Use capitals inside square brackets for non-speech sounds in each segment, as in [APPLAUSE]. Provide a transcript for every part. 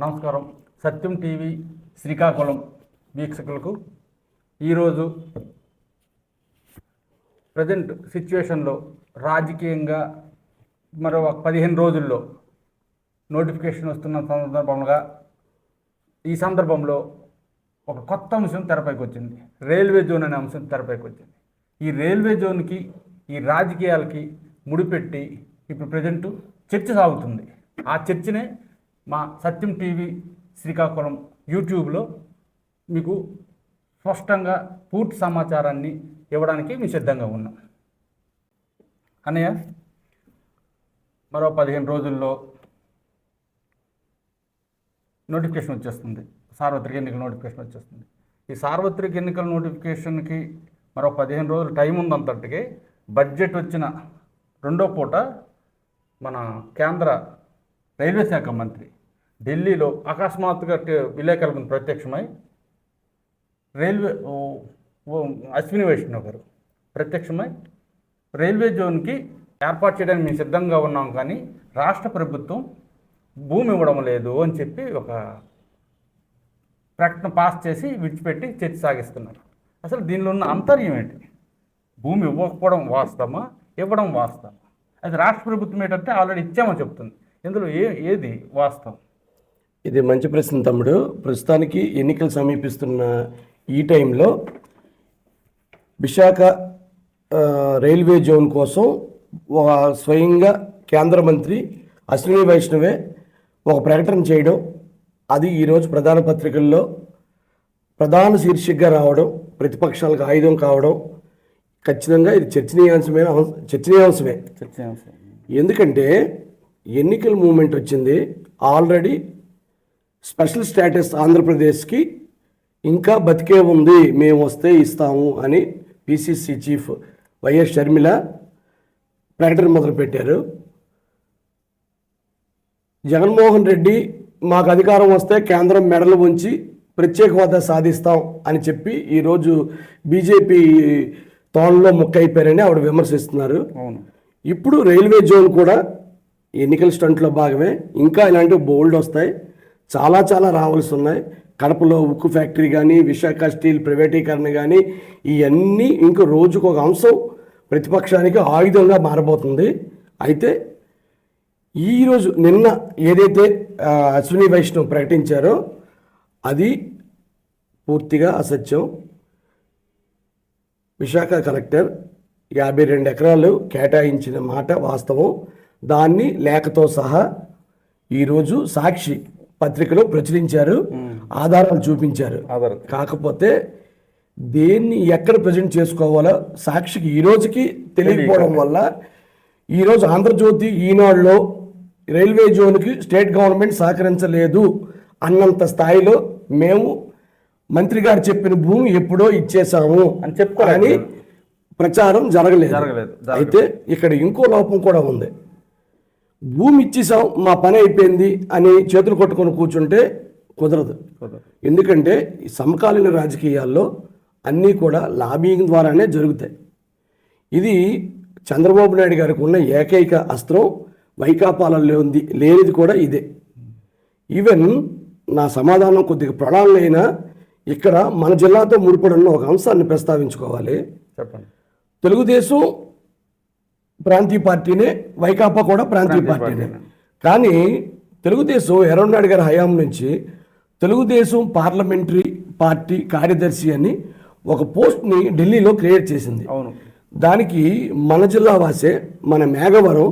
నమస్కారం. సత్యం టీవీ శ్రీకాకుళం వీక్షకులకు. ఈరోజు ప్రజెంట్ సిచ్యువేషన్లో రాజకీయంగా మరో ఒక పదిహేను రోజుల్లో నోటిఫికేషన్ వస్తున్న సందర్భంగా ఈ సందర్భంలో ఒక కొత్త అంశం తెరపైకి వచ్చింది. రైల్వే జోన్ అనే అంశం తెరపైకి వచ్చింది. ఈ రైల్వే జోన్కి ఈ రాజకీయాలకి ముడిపెట్టి ఇప్పుడు ప్రజెంట్ చర్చ సాగుతుంది. ఆ చర్చనే మా సత్యం టీవీ శ్రీకాకుళం యూట్యూబ్లో మీకు స్పష్టంగా పూర్తి సమాచారాన్ని ఇవ్వడానికి మేము సిద్ధంగా ఉన్నాం. అన్నయ్య మరో పదిహేను రోజుల్లో నోటిఫికేషన్ వచ్చేస్తుంది. సార్వత్రిక ఎన్నికల నోటిఫికేషన్ వచ్చేస్తుంది. ఈ సార్వత్రిక ఎన్నికల నోటిఫికేషన్కి మరో పదిహేను రోజులు టైం ఉందంతటికి బడ్జెట్ వచ్చిన రెండో పూట మన కేంద్ర రైల్వే శాఖ మంత్రి ఢిల్లీలో అకస్మాత్తుగా టే- విలేకరులకు ప్రత్యక్షమై రైల్వే అశ్విని వైష్ణవ్ గారు ప్రత్యక్షమై రైల్వే జోన్కి ఏర్పాటు చేయడానికి మేము సిద్ధంగా ఉన్నాం కానీ రాష్ట్ర ప్రభుత్వం భూమి ఇవ్వడం లేదు అని చెప్పి ఒక ప్రకటన పాస్ చేసి విడిచిపెట్టి చర్చ సాగిస్తున్నారు. అసలు దీనిలో ఉన్న అంతర్యం ఏంటి? భూమి ఇవ్వకపోవడం వాస్తవమా? ఇవ్వడం వాస్తవమా? అది రాష్ట్ర ప్రభుత్వం ఏంటంటే ఆల్రెడీ ఇచ్చామని చెప్తుంది. ఇందులో ఏ ఏది వాస్తవం? ఇది మంచి ప్రశ్న తమ్ముడు. ప్రస్తుతానికి ఎన్నికలు సమీపిస్తున్న ఈ టైంలో విశాఖ రైల్వే జోన్ కోసం ఒక స్వయంగా కేంద్ర మంత్రి అశ్విని వైష్ణవే ఒక ప్రకటన చేయడం అది ఈరోజు ప్రధాన పత్రికల్లో ప్రధాన శీర్షికగా రావడం ప్రతిపక్షాలకు ఆయుధం కావడం ఖచ్చితంగా ఇది చర్చనీయాంశమైన అంశ- చర్చనీయాంశమే. చర్చనీయాంశం ఎందుకంటే ఎన్నికల మూమెంట్ వచ్చింది. ఆల్రెడీ స్పెషల్ స్టేటస్ ఆంధ్రప్రదేశ్కి ఇంకా బతికే ఉంది మేము వస్తే ఇస్తాము అని పిసిసి చీఫ్ వైఎస్ షర్మిల ప్రకటన మొదలుపెట్టారు. జగన్మోహన్ రెడ్డి మాకు అధికారం వస్తే కేంద్రం మెడలు ఉంచి ప్రత్యేక హోదా సాధిస్తాం అని చెప్పి ఈరోజు బీజేపీ తోనలో ముక్కైపోయారని ఆవిడ విమర్శిస్తున్నారు. ఇప్పుడు రైల్వే జోన్ కూడా ఎన్నికల స్టంట్లో భాగమే. ఇంకా ఇలాంటివి బోల్డ్ వస్తాయి. చాలా చాలా రావాల్సి ఉన్నాయి. కడపలో ఉక్కు ఫ్యాక్టరీ కానీ విశాఖ స్టీల్ ప్రైవేటీకరణ కానీ ఇవన్నీ ఇంకో రోజుకు ఒక అంశం ప్రతిపక్షానికి ఆయుధంగా మారబోతుంది. అయితే ఈరోజు నిన్న ఏదైతే అశ్విని వైష్ణవ్ ప్రకటించారో అది పూర్తిగా అసత్యం. విశాఖ కలెక్టర్ యాభై రెండు ఎకరాలు కేటాయించిన మాట వాస్తవం. దాన్ని లేఖతో సహా ఈరోజు సాక్షి పత్రికలో ప్రచురించారు ఆధారాలు చూపించారు. కాకపోతే దేన్ని ఎక్కడ ప్రజెంట్ చేసుకోవాలో సాక్షికి ఈ రోజుకి తెలియకపోవడం వల్ల ఈరోజు ఆంధ్రజ్యోతి ఈనాడులో రైల్వే జోన్కి స్టేట్ గవర్నమెంట్ సహకరించలేదు అన్నంత స్థాయిలో మేము మంత్రి గారు చెప్పిన భూమి ఎప్పుడో ఇచ్చేసాము అని చెప్పుకోలేదు. అని ప్రచారం జరగలేదు. అయితే ఇక్కడ ఇంకో లోపం కూడా ఉంది. భూమి ఇచ్చేసాం మా పని అయిపోయింది అని చేతులు కొట్టుకొని కూర్చుంటే కుదరదు. ఎందుకంటే ఈ సమకాలీన రాజకీయాల్లో అన్నీ కూడా లాబింగ్ ద్వారానే జరుగుతాయి. ఇది చంద్రబాబు నాయుడు గారికి ఉన్న ఏకైక అస్త్రం వైకాపాలలో ఉంది లేనిది కూడా ఇదే. ఈవెన్ నా సమాధానం కొద్దిగా ప్రణాళిక అయినా ఇక్కడ మన జిల్లాతో ముడిపడి ఉన్న ఒక అంశాన్ని ప్రస్తావించుకోవాలి. చెప్పండి. తెలుగుదేశం ప్రాంతీయ పార్టీనే వైకాపా కూడా ప్రాంతీయ పార్టీనే. కానీ తెలుగుదేశం ఎర్రనాయుడు గారి హయాం నుంచి తెలుగుదేశం పార్లమెంటరీ పార్టీ కార్యదర్శి అని ఒక పోస్ట్ని ఢిల్లీలో క్రియేట్ చేసింది. అవును. దానికి మన జిల్లా వాసే మన మేఘవరం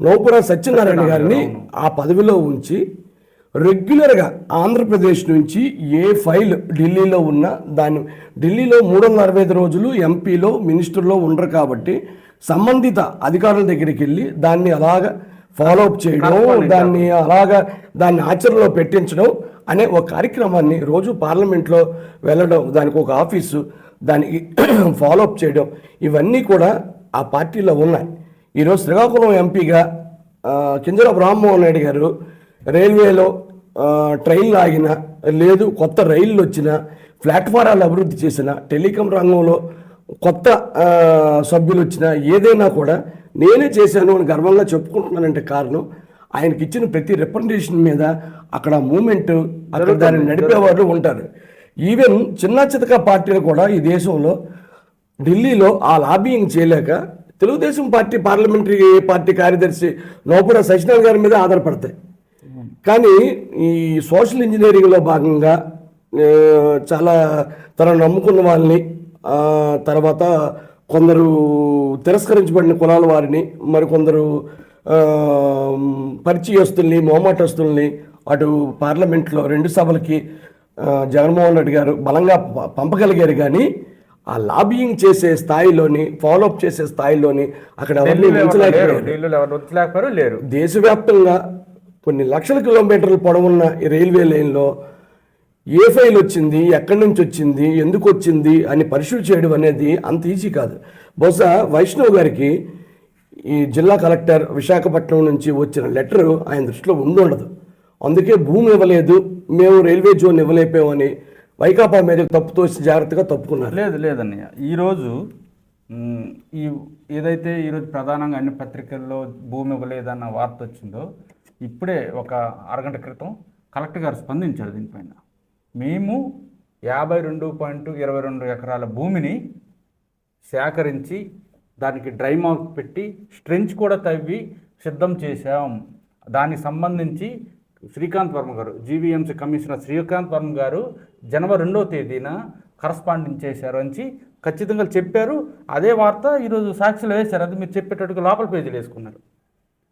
నౌపుర సత్యనారాయణ గారిని ఆ పదవిలో ఉంచి రెగ్యులర్గా ఆంధ్రప్రదేశ్ నుంచి ఏ ఫైల్ ఢిల్లీలో ఉన్నా దాన్ని ఢిల్లీలో మూడు వందల అరవై ఐదు రోజులు ఎంపీలో మినిస్టర్లో ఉండరు కాబట్టి సంబంధిత అధికారుల దగ్గరికి వెళ్ళి దాన్ని అలాగా ఫాలో అప్ చేయడం దాన్ని అలాగా దాన్ని ఆచరణలో పెట్టించడం అనే ఒక కార్యక్రమాన్ని రోజు పార్లమెంట్లో వెళ్ళడం దానికి ఒక ఆఫీసు దానికి ఫాలో అప్ చేయడం ఇవన్నీ కూడా ఆ పార్టీలో ఉన్నాయి. ఈరోజు శ్రీకాకుళం ఎంపీగా కింజరాపు రామ్మోహన్ నాయుడు గారు రైల్వేలో ట్రైన్లు ఆగిన లేదు కొత్త రైళ్ళు వచ్చిన ప్లాట్ఫారాలు అభివృద్ధి చేసిన టెలికాం రంగంలో కొత్త సభ్యులు వచ్చినా ఏదైనా కూడా నేనే చేశాను అని గర్వంగా చెప్పుకుంటున్నానంటే కారణం ఆయనకి ఇచ్చిన ప్రతి రిప్రజెంటేషన్ మీద అక్కడ మూమెంట్ అక్కడ దాన్ని నడిపే వాళ్ళు ఉంటారు. ఈవెన్ చిన్న చితక పార్టీలు కూడా ఈ దేశంలో ఢిల్లీలో ఆ లాబియింగ్ చేయలేక తెలుగుదేశం పార్టీ పార్లమెంటరీ పార్టీ కార్యదర్శి నోపుర సత్యనారాయణ గారి మీద ఆధారపడతాయి. కానీ ఈ సోషల్ ఇంజనీరింగ్లో భాగంగా చాలా తనను నమ్ముకున్న వాళ్ళని తర్వాత కొందరు తిరస్కరించబడిన కులాల వారిని మరికొందరు పరిచయస్తుల్ని మొహమాటస్తుల్ని అటు పార్లమెంట్లో రెండు సభలకి జగన్మోహన్ రెడ్డి గారు బలంగా పంపగలిగారు కానీ ఆ లాబియింగ్ చేసే స్థాయిలోని ఫాలోఅప్ చేసే స్థాయిలోని అక్కడ ఎవరిని లేరు. దేశవ్యాప్తంగా కొన్ని లక్షల కిలోమీటర్ల పొడవున్న ఈ రైల్వే లైన్లో ఏ ఫైల్ వచ్చింది ఎక్కడి నుంచి వచ్చింది ఎందుకు వచ్చింది అని పరిశీలి చేయడం అనేది అంత ఈజీ కాదు. బహుశా వైష్ణవ్ గారికి ఈ జిల్లా కలెక్టర్ విశాఖపట్నం నుంచి వచ్చిన లెటర్ ఆయన దృష్టిలో ఉండదు. అందుకే భూమి ఇవ్వలేదు మేము రైల్వే జోన్ ఇవ్వలేపామని వైకాపా మీద తప్పు తోసి జాగ్రత్తగా తప్పుకున్నారు. లేదు లేదన్నయ్య. ఈరోజు ఈ ఏదైతే ఈరోజు ప్రధానంగా అన్ని పత్రికల్లో భూమి ఇవ్వలేదన్న వార్త వచ్చిందో ఇప్పుడే ఒక అరగంట క్రితం కలెక్టర్ గారు స్పందించారు దీనిపైన. మేము యాభై రెండు పాయింట్ ఇరవై రెండు ఎకరాల భూమిని సేకరించి దానికి డ్రై మార్క్ పెట్టి స్ట్రెంచ్ కూడా తవ్వి సిద్ధం చేశాం. దానికి సంబంధించి శ్రీకాంత్ వర్మ గారు జీవీఎంసీ కమిషనర్ శ్రీకాంత్ వర్మ గారు జనవరి రెండవ తేదీన కరస్పాండింగ్ చేశారు అని ఖచ్చితంగా చెప్పారు. అదే వార్త ఈరోజు సాక్షిలో వేశారు. అది మీరు చెప్పేటట్టుగా లోపల పేజీలు వేసుకున్నారు.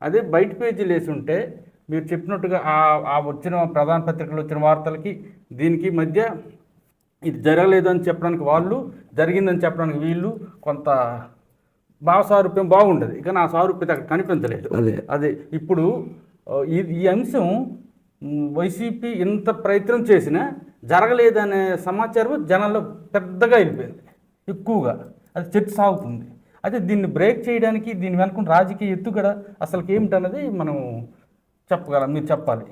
అదే బయట పేజీలు వేసి ఉంటే మీరు చెప్పినట్టుగా ఆ ఆ వచ్చిన ప్రధాన పత్రికలు వచ్చిన వార్తలకి దీనికి మధ్య ఇది జరగలేదని చెప్పడానికి వాళ్ళు జరిగిందని చెప్పడానికి వీళ్ళు కొంత భావ సారూప్యం బాగుండదు. ఇక నా సారూప్యత అక్కడ కనిపించలేదు. అదే. అదే ఇప్పుడు ఈ అంశం వైసీపీ ఇంత ప్రయత్నం చేసినా జరగలేదనే సమాచారం జనాల్లో పెద్దగా వెళ్ళిపోయింది. ఎక్కువగా. అది చర్చ సాగుతుంది. అయితే దీన్ని బ్రేక్ చేయడానికి దీని వెనుక రాజకీయ ఎత్తుగడ అసలుకి ఏమిటన్నది మనం చెప్పగలం మీరు చెప్పాలి.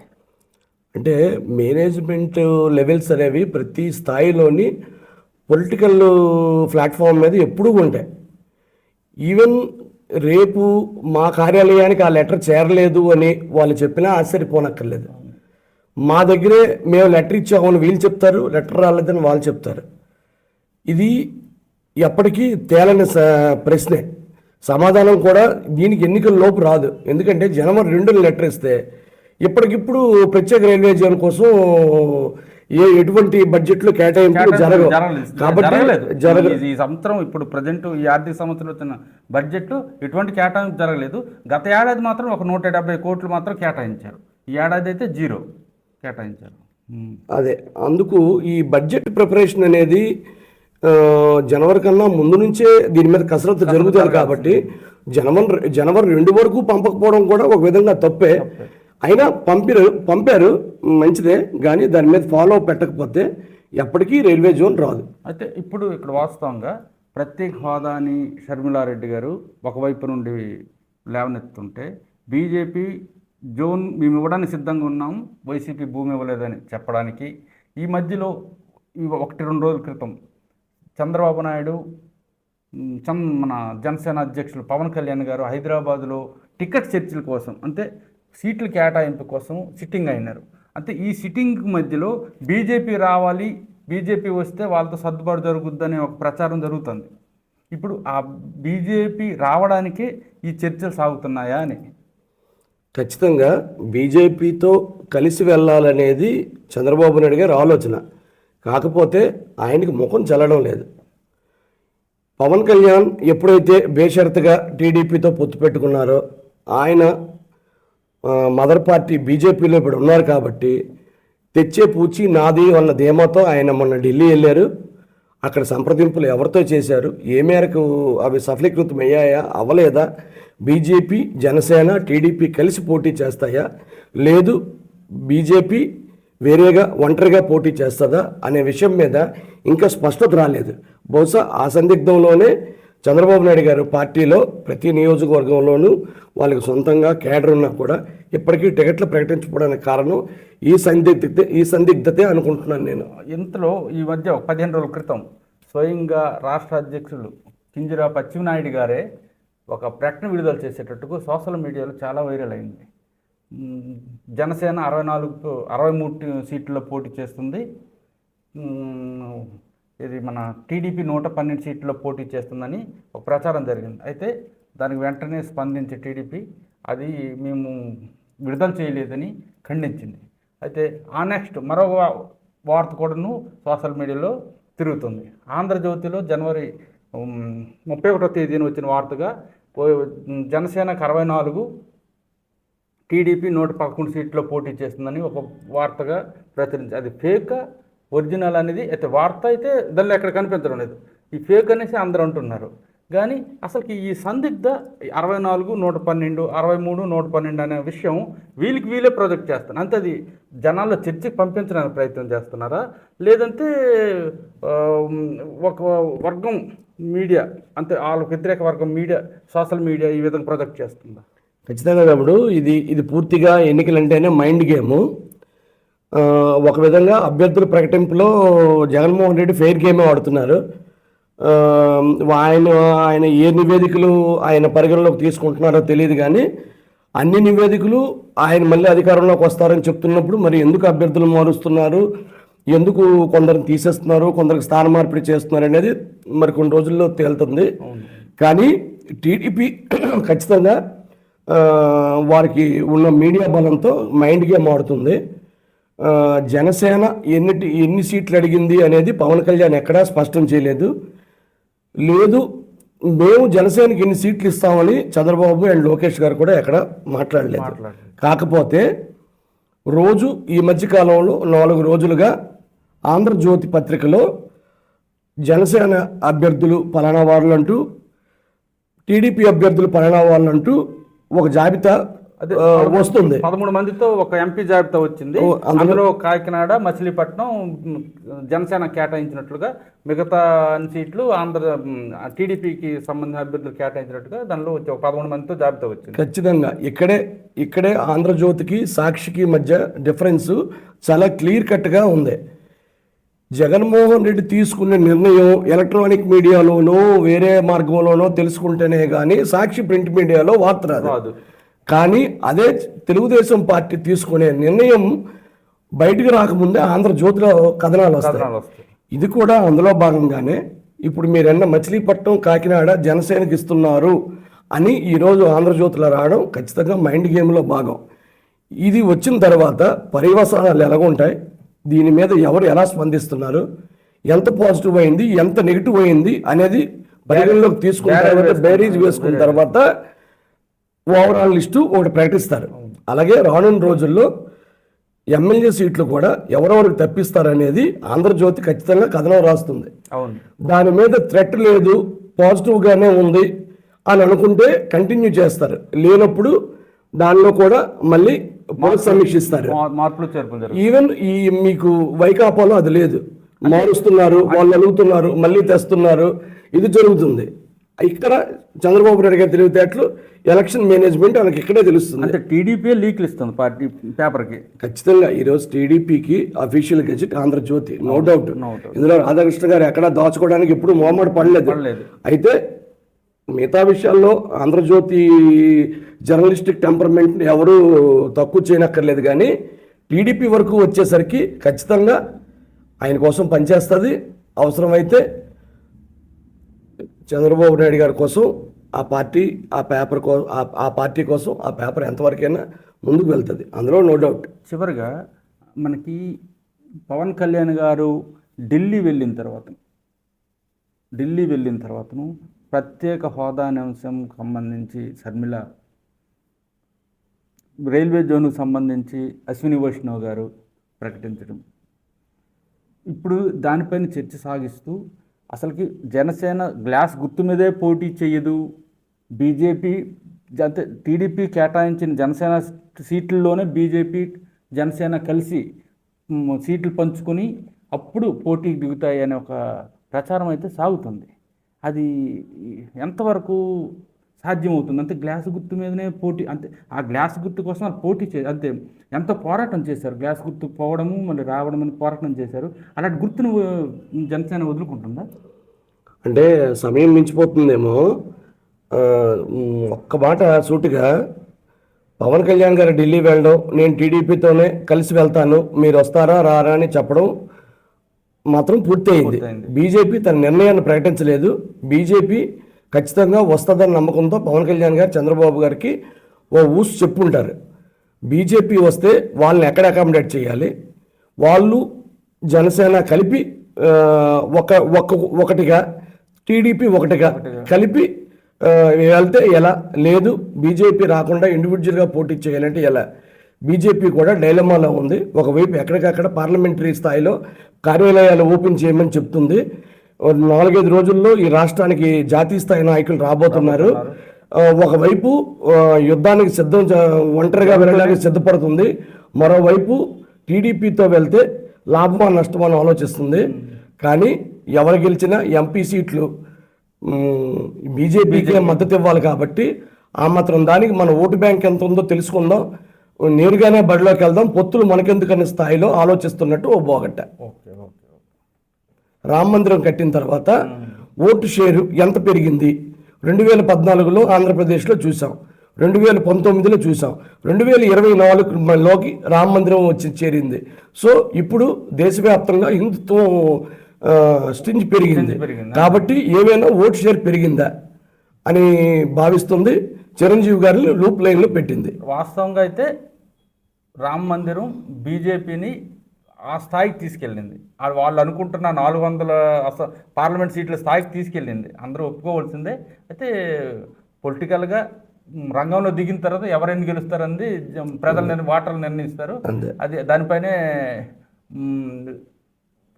అంటే మేనేజ్మెంట్ లెవెల్స్ అనేవి ప్రతి స్థాయిలోని పొలిటికల్ ప్లాట్ఫామ్ మీద ఎప్పుడూ ఉంటాయి. ఈవెన్ రేపు మా కార్యాలయానికి ఆ లెటర్ చేరలేదు అని వాళ్ళు చెప్పినా ఆశ్చర్యపోనక్కర్లేదు. మా దగ్గరే మేము లెటర్ ఇచ్చామని వీళ్ళు చెప్తారు లెటర్ రాలేదని వాళ్ళు చెప్తారు. ఇది ఎప్పటికీ తేలని ప్రశ్నే. సమాధానం కూడా దీనికి ఎన్నికల లోపు రాదు. ఎందుకంటే జనవరి రెండు లెటర్ ఇస్తే ఇప్పటికిప్పుడు ప్రత్యేక రైల్వే జోన్ కోసం ఏ ఎటువంటి బడ్జెట్లో కేటాయింపులు జరగవు. జరగలేదు. కాబట్టి జరగలేదు. జరగ ఈ- సంవత్సరం ఇప్పుడు ప్రజెంట్ ఈ ఆర్థిక సంవత్సరం వచ్చిన బడ్జెట్ ఎటువంటి కేటాయింపు జరగలేదు. గత ఏడాది మాత్రం ఒక నూట డెబ్బై కోట్లు మాత్రం కేటాయించారు. ఈ ఏడాది అయితే జీరో కేటాయించారు. అదే అందుకు ఈ బడ్జెట్ ప్రిపరేషన్ అనేది జనవరి కన్నా ముందు నుంచే దీని మీద కసరత్తు జరుగుతుంది కాబట్టి జనవరి జనవరి రెండు వరకు పంపకపోవడం కూడా ఒక విధంగా తప్పే. అయినా పంపిరు పంపారు మంచిదే కానీ దాని మీద ఫాలో పెట్టకపోతే ఎప్పటికీ రైల్వే జోన్ రాదు. అయితే ఇప్పుడు ఇక్కడ వాస్తవంగా ప్రత్యేక హోదాని షర్మిలారెడ్డి గారు ఒకవైపు నుండి లేవనెత్తుంటే బీజేపీ జోన్ మేము ఇవ్వడానికి సిద్ధంగా ఉన్నాం వైసీపీ భూమి ఇవ్వలేదని చెప్పడానికి ఈ మధ్యలో ఒకటి రెండు రోజుల క్రితం చంద్రబాబు నాయుడు చం మన జనసేన అధ్యక్షులు పవన్ కళ్యాణ్ గారు హైదరాబాద్లో టికెట్ చర్చల కోసం అంటే సీట్ల కేటాయింపు కోసం సిట్టింగ్ అయినారు. అంటే ఈ సిట్టింగ్ మధ్యలో బీజేపీ రావాలి బీజేపీ వస్తే వాళ్ళతో సర్దుబాటు జరుగుద్దనే ఒక ప్రచారం జరుగుతుంది. ఇప్పుడు ఆ బీజేపీ రావడానికే ఈ చర్చలు సాగుతున్నాయా అని. ఖచ్చితంగా బీజేపీతో కలిసి వెళ్ళాలనేది చంద్రబాబు నాయుడు గారి ఆలోచన. కాకపోతే ఆయనకి ముఖం చల్లడం లేదు. పవన్ కళ్యాణ్ ఎప్పుడైతే బేషరతుగా టీడీపీతో పొత్తు పెట్టుకున్నారో ఆయన మదర్ పార్టీ బీజేపీలో ఇప్పుడు ఉన్నారు కాబట్టి తెచ్చే పూచి నాది అన్న ధీమాతో ఆయన మొన్న ఢిల్లీ వెళ్ళారు. అక్కడ సంప్రదింపులు ఎవరితో చేశారు? ఏ మేరకు అవి సఫలీకృతం అయ్యాయా? అవ్వలేదా? బీజేపీ జనసేన టీడీపీ కలిసి పోటీ చేస్తాయా? లేదు బీజేపీ వేరేగా ఒంటరిగా పోటీ చేస్తుందా అనే విషయం మీద ఇంకా స్పష్టత రాలేదు. బహుశా ఆ సందిగ్ధంలోనే చంద్రబాబు నాయుడు గారు పార్టీలో ప్రతి నియోజకవర్గంలోనూ వాళ్ళకి సొంతంగా కేడర్ ఉన్నా కూడా ఇప్పటికీ టికెట్లు ప్రకటించకపోవడానికి కారణం ఈ సందిగ్ధతే ఈ సందిగ్ధతే అనుకుంటున్నాను నేను. ఇంతలో ఈ మధ్య పదిహేను రోజుల క్రితం స్వయంగా రాష్ట్ర అధ్యక్షులు కింజరా పచ్చిమనాయుడు గారే ఒక ప్రకటన విడుదల చేసేటట్టుకు సోషల్ మీడియాలో చాలా వైరల్ అయింది. జనసేన అరవై నాలుగు అరవై మూడు సీట్లలో పోటీ చేస్తుంది. ఇది మన టీడీపీ నూట పన్నెండు సీట్లలో పోటీ చేస్తుందని ఒక ప్రచారం జరిగింది. అయితే దానికి వెంటనే స్పందించే టీడీపీ అది మేము విడుదల చేయలేదని ఖండించింది. అయితే ఆ నెక్స్ట్ మరో వార్త కూడాను సోషల్ మీడియాలో తిరుగుతుంది. ఆంధ్రజ్యోతిలో జనవరి ముప్పై ఒకటో తేదీన వచ్చిన వార్తగా జనసేనకు అరవై నాలుగు టీడీపీ నూట పదకొండు సీట్లో పోటీ చేస్తుందని ఒక వార్తగా ప్రచురించి అది ఫేక్ ఒరిజినల్ అనేది అయితే వార్త అయితే దానిలో ఎక్కడ కనిపించడం లేదు. ఈ ఫేక్ అనేసి అందరూ అంటున్నారు. కానీ అసలుకి ఈ సందిగ్ధ అరవై నాలుగు నూట పన్నెండు అరవై మూడు నూట పన్నెండు అనే విషయం వీళ్ళకి వీళ్ళే ప్రొజెక్ట్ చేస్తాను అంతే అది జనాల్లో చర్చకి పంపించడానికి ప్రయత్నం చేస్తున్నారా? లేదంటే ఒక వర్గం మీడియా అంటే వాళ్ళకి వ్యతిరేక వర్గం మీడియా సోషల్ మీడియా ఈ విధంగా ప్రొజెక్ట్ చేస్తుందా? ఖచ్చితంగా తమ్ముడు ఇది ఇది పూర్తిగా ఎన్నికలంటేనే మైండ్ గేము. ఒక విధంగా అభ్యర్థుల ప్రకటింపులో జగన్మోహన్ రెడ్డి ఫెయిర్ గేమే ఆడుతున్నారు. ఆయన ఆయన ఏ నివేదికలు ఆయన పరిగణలోకి తీసుకుంటున్నారో తెలియదు కానీ అన్ని నివేదికలు ఆయన మళ్ళీ అధికారంలోకి వస్తారని చెప్తున్నప్పుడు మరి ఎందుకు అభ్యర్థులు మారుస్తున్నారు? ఎందుకు కొందరిని తీసేస్తున్నారు? కొందరికి స్థాన మార్పిడి చేస్తున్నారు అనేది మరి కొన్ని రోజుల్లో తేలుతుంది. కానీ టీడీపీ ఖచ్చితంగా వారికి ఉన్న మీడియా బలంతో మైండ్ గేమ్ ఆడుతుంది. జనసేన ఎన్ని ఎన్ని సీట్లు అడిగింది అనేది పవన్ కళ్యాణ్ ఎక్కడా స్పష్టం చేయలేదు. లేదు మేము జనసేనకి ఎన్ని సీట్లు ఇస్తామని చంద్రబాబు అండ్ లోకేష్ గారు కూడా ఎక్కడ మాట్లాడలేదు. మాట్లాడలేదు. కాకపోతే రోజు ఈ మధ్యకాలంలో నాలుగు రోజులుగా ఆంధ్రజ్యోతి పత్రికలో జనసేన అభ్యర్థులు పలానా వాళ్ళు అంటూ టీడీపీ అభ్యర్థులు పలానా వాళ్ళు అంటూ ఒక జాబితా వస్తుంది. పదమూడు మందితో ఒక ఎంపీ జాబితా వచ్చింది. అందులో- కాకినాడ మచిలీపట్నం జనసేన కేటాయించినట్లుగా మిగతా అన్ని సీట్లు ఆంధ్ర టీడీపీకి సంబంధించిన అభ్యర్థులు కేటాయించినట్టుగా దానిలో వచ్చి ఒక పదమూడు మందితో జాబితా వచ్చింది. ఖచ్చితంగా. ఇక్కడే ఇక్కడే ఆంధ్రజ్యోతికి సాక్షికి మధ్య డిఫరెన్స్ చాలా క్లియర్ కట్గా ఉంది. జగన్మోహన్ రెడ్డి తీసుకునే నిర్ణయం ఎలక్ట్రానిక్ మీడియాలోనో వేరే మార్గంలోనో తెలుసుకుంటేనే కానీ సాక్షి ప్రింట్ మీడియాలో వార్త రాదు. కానీ అదే తెలుగుదేశం పార్టీ తీసుకునే నిర్ణయం బయటికి రాకముందే ఆంధ్రజ్యోతిలో కథనాలు వస్తాయి. కథనాలు వస్తాయి. ఇది కూడా అందులో భాగంగానే ఇప్పుడు మీరన్న మచిలీపట్నం కాకినాడ జనసేనకి ఇస్తున్నారు అని ఈరోజు ఆంధ్రజ్యోతిలో రావడం ఖచ్చితంగా మైండ్ గేమ్లో భాగం. ఇది వచ్చిన తర్వాత పర్యవసానాలు ఎలాగుంటాయి? దీని మీద ఎవరు ఎలా స్పందిస్తున్నారు? ఎంత పాజిటివ్ అయింది? ఎంత నెగిటివ్ అయింది? అనేది పరిగణలోకి తీసుకున్న తర్వాత బేరీజ్ వేసుకున్న తర్వాత ఓవరాల్ లిస్టు ఒకటి ప్రకటిస్తారు. అలాగే రానున్న రోజుల్లో ఎమ్మెల్యే సీట్లు కూడా ఎవరెవరికి తప్పిస్తారనేది ఆంధ్రజ్యోతి ఖచ్చితంగా కథనం రాస్తుంది. దాని మీద థ్రెట్ లేదు పాజిటివ్గానే ఉంది అని అనుకుంటే కంటిన్యూ చేస్తారు. లేనప్పుడు దానిలో కూడా మళ్ళీ పునఃసమీక్షిస్తారు మా- మార్పులు చేర్పులు ఈవెన్ ఈ మీకు వైకాపాలో అది లేదు. మారుస్తున్నారు వాళ్ళు అడుగుతున్నారు మళ్ళీ తెస్తున్నారు. ఇది జరుగుతుంది. ఇక్కడ చంద్రబాబు నాయుడు గారి తెలివితేటలు ఎలక్షన్ మేనేజ్మెంట్ వాళ్ళకి ఇక్కడే తెలుస్తుంది. అంటే టీడీపీ లీక్లు ఇస్తుంది పార్టీ పేపర్కి. ఖచ్చితంగా ఈరోజు టీడీపీకి official gazette Andhrajyothi no doubt. ఇందులో రాధాకృష్ణ గారు ఎక్కడ దాచుకోవడానికి ఎప్పుడు పడలేదు. పడలేదు. అయితే మిగతా విషయాల్లో ఆంధ్రజ్యోతి జర్నలిస్టిక్ టెంపర్మెంట్ని ఎవరు తక్కువ చేయనక్కర్లేదు కానీ టీడీపీ వరకు వచ్చేసరికి ఖచ్చితంగా ఆయన కోసం పనిచేస్తుంది. అవసరమైతే చంద్రబాబు నాయుడు గారి కోసం ఆ పార్టీ ఆ పేపర్ కో ఆ- ఆ పార్టీ కోసం ఆ పేపర్ ఎంతవరకైనా ముందుకు వెళ్తుంది. అందులో నో డౌట్. చివరిగా మనకి పవన్ కళ్యాణ్ గారు ఢిల్లీ వెళ్ళిన తర్వాత ఢిల్లీ వెళ్ళిన తర్వాతను ప్రత్యేక హోదా అనే అంశం సంబంధించి శర్మిల రైల్వే జోన్కు సంబంధించి అశ్విని వైష్ణవ్ గారు ప్రకటించడం. ఇప్పుడు దానిపైన చర్చ సాగిస్తూ అసలుకి జనసేన గ్లాస్ గుర్తు మీదే పోటీ చేయదు. బీజేపీ అంటే టీడీపీ కేటాయించిన జనసేన సీట్లలోనే బీజేపీ జనసేన కలిసి సీట్లు పంచుకొని అప్పుడు పోటీకి దిగుతాయి అనే ఒక ప్రచారం అయితే సాగుతుంది. అది ఎంతవరకు సాధ్యమవుతుంది? అంటే గ్లాస్ గుర్తు మీదనే పోటీ అంతే ఆ గ్లాస్ గుర్తు కోసం వాళ్ళు పోటీ చే అంతే ఎంత పోరాటం చేశారు. గ్లాస్ గుర్తు పోవడము మళ్ళీ రావడం అని పోరాటం చేశారు. అలాంటి గుర్తును జనసేన వదులుకుంటుందా? అంటే సమయం మించిపోతుందేమో. ఒక్క మాట సూటిగా పవన్ కళ్యాణ్ గారు ఢిల్లీ వెళ్ళడం నేను టీడీపీతోనే కలిసి వెళ్తాను మీరు వస్తారా రారా అని చెప్పడం మాత్రం పూర్తయింది. బీజేపీ తన నిర్ణయాన్ని ప్రకటించలేదు. బీజేపీ ఖచ్చితంగా వస్తుందన్న నమ్మకంతో పవన్ కళ్యాణ్ గారు చంద్రబాబు గారికి ఓ ఊసు చెప్పుంటారు. బీజేపీ వస్తే వాళ్ళని ఎక్కడ అకామిడేట్ చేయాలి? వాళ్ళు జనసేన కలిపి ఒక ఒక ఒకటిగా టీడీపీ ఒకటిగా కలిపి వెళ్తే ఎలా? లేదు బీజేపీ రాకుండా ఇండివిజువల్గా పోటీ చేయాలంటే ఎలా? బీజేపీ కూడా డైలమాలో ఉంది. ఒకవైపు ఎక్కడికక్కడ పార్లమెంటరీ స్థాయిలో కార్యాలయాలు ఓపెన్ చేయమని చెప్తుంది. నాలుగైదు రోజుల్లో ఈ రాష్ట్రానికి జాతీయ స్థాయి నాయకులు రాబోతున్నారు. ఒకవైపు యుద్ధానికి సిద్ధం ఒంటరిగా వెళ్ళడానికి సిద్ధపడుతుంది. మరోవైపు టీడీపీతో వెళ్తే లాభమా నష్టమా అని ఆలోచిస్తుంది. కానీ ఎవరు గెలిచినా ఎంపీ సీట్లు బీజేపీకే మద్దతు ఇవ్వాలి కాబట్టి ఆ మాత్రం దానికి మన ఓటు బ్యాంక్ ఎంత ఉందో తెలుసుకుందాం. నేరుగానే బడిలోకి వెళ్దాం. పొత్తులు మనకెందుకనే స్థాయిలో ఆలోచిస్తున్నట్టు ఓ బోగట్ట రామ మందిరం కట్టిన తర్వాత ఓటు షేరు ఎంత పెరిగింది? రెండు వేల పద్నాలుగులో ఆంధ్రప్రదేశ్లో చూసాం. రెండు వేల పంతొమ్మిదిలో చూసాం. రెండు వేల ఇరవై నాలుగులోకి రామ మందిరం వచ్చి చేరింది. సో ఇప్పుడు దేశవ్యాప్తంగా హిందుత్వం స్టింజ్ పెరిగింది? కాబట్టి ఏమైనా ఓటు షేర్ పెరిగిందా అని భావిస్తుంది. చిరంజీవి గారిని లూప్ లైన్లో పెట్టింది. వాస్తవంగా అయితే రామ మందిరం బీజేపీని ఆ స్థాయికి తీసుకెళ్ళింది. వాళ్ళు అనుకుంటున్న నాలుగు వందల అస పార్లమెంట్ సీట్ల స్థాయికి తీసుకెళ్ళింది. అందరూ ఒప్పుకోవాల్సిందే. అయితే పొలిటికల్గా రంగంలో దిగిన తర్వాత ఎవరైనా గెలుస్తారన్నది జం- ప్రజలు ఓటర్లు నిర్ణయిస్తారు. అది దానిపైనే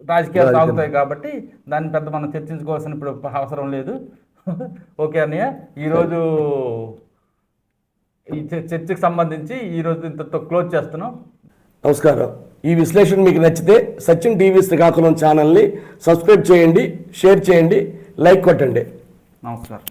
రాజకీయాలు. సాగుతాయి కాబట్టి దాన్ని పెద్ద మనం చర్చించుకోవాల్సిన ఇప్పుడు అవసరం లేదు. [LAUGHS] ఓకే అన్నయ్య ఈరోజు ఈ చర్చకు సంబంధించి ఈరోజు ఇంతతో క్లోజ్ చేస్తున్నాం. నమస్కారం. ఈ విశ్లేషణ మీకు నచ్చితే సచిన్ టీవీ శ్రీకాకుళం ఛానల్ని సబ్స్క్రైబ్ చేయండి షేర్ చేయండి లైక్ కొట్టండి. నమస్కారం.